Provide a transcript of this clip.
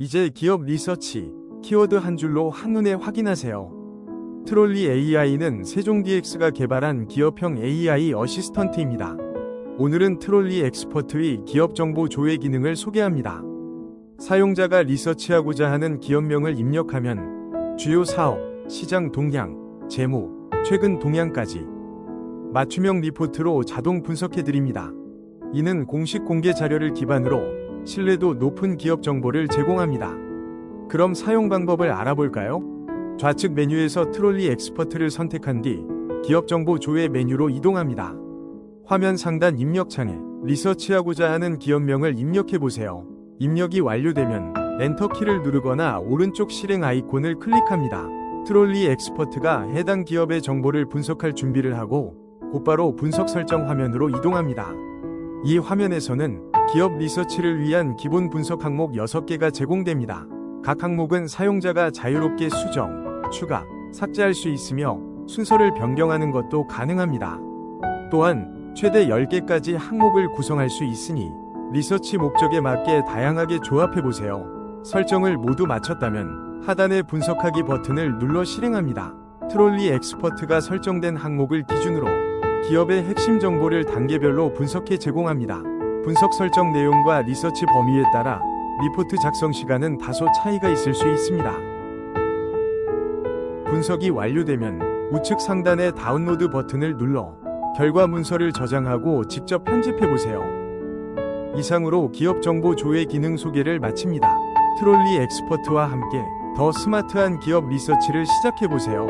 이제 기업 리서치, 키워드 한 줄로 한눈에 확인하세요. 트롤리 AI는 세종DX가 개발한 기업형 AI 어시스턴트입니다. 오늘은 트롤리 엑스퍼트의 기업 정보 조회 기능을 소개합니다. 사용자가 리서치하고자 하는 기업명을 입력하면 주요 사업, 시장 동향, 재무, 최근 동향까지 맞춤형 리포트로 자동 분석해 드립니다. 이는 공식 공개 자료를 기반으로 신뢰도 높은 기업 정보를 제공합니다. 그럼 사용 방법을 알아볼까요? 좌측 메뉴에서 트롤리 엑스퍼트를 선택한 뒤 기업 정보 조회 메뉴로 이동합니다. 화면 상단 입력창에 리서치하고자 하는 기업명을 입력해 보세요. 입력이 완료되면 엔터 키를 누르거나 오른쪽 실행 아이콘을 클릭합니다. 트롤리 엑스퍼트가 해당 기업의 정보를 분석할 준비를 하고 곧바로 분석 설정 화면으로 이동합니다. 이 화면에서는 기업 리서치를 위한 기본 분석 항목 6개가 제공됩니다. 각 항목은 사용자가 자유롭게 수정, 추가, 삭제할 수 있으며 순서를 변경하는 것도 가능합니다. 또한 최대 10개까지 항목을 구성할 수 있으니 리서치 목적에 맞게 다양하게 조합해 보세요. 설정을 모두 마쳤다면 하단의 분석하기 버튼을 눌러 실행합니다. 트롤리 엑스퍼트가 설정된 항목을 기준으로 기업의 핵심 정보를 단계별로 분석해 제공합니다. 분석 설정 내용과 리서치 범위에 따라 리포트 작성 시간은 다소 차이가 있을 수 있습니다. 분석이 완료되면 우측 상단의 다운로드 버튼을 눌러 결과 문서를 저장하고 직접 편집해 보세요. 이상으로 기업 정보 조회 기능 소개를 마칩니다. 트롤리 엑스퍼트와 함께 더 스마트한 기업 리서치를 시작해 보세요.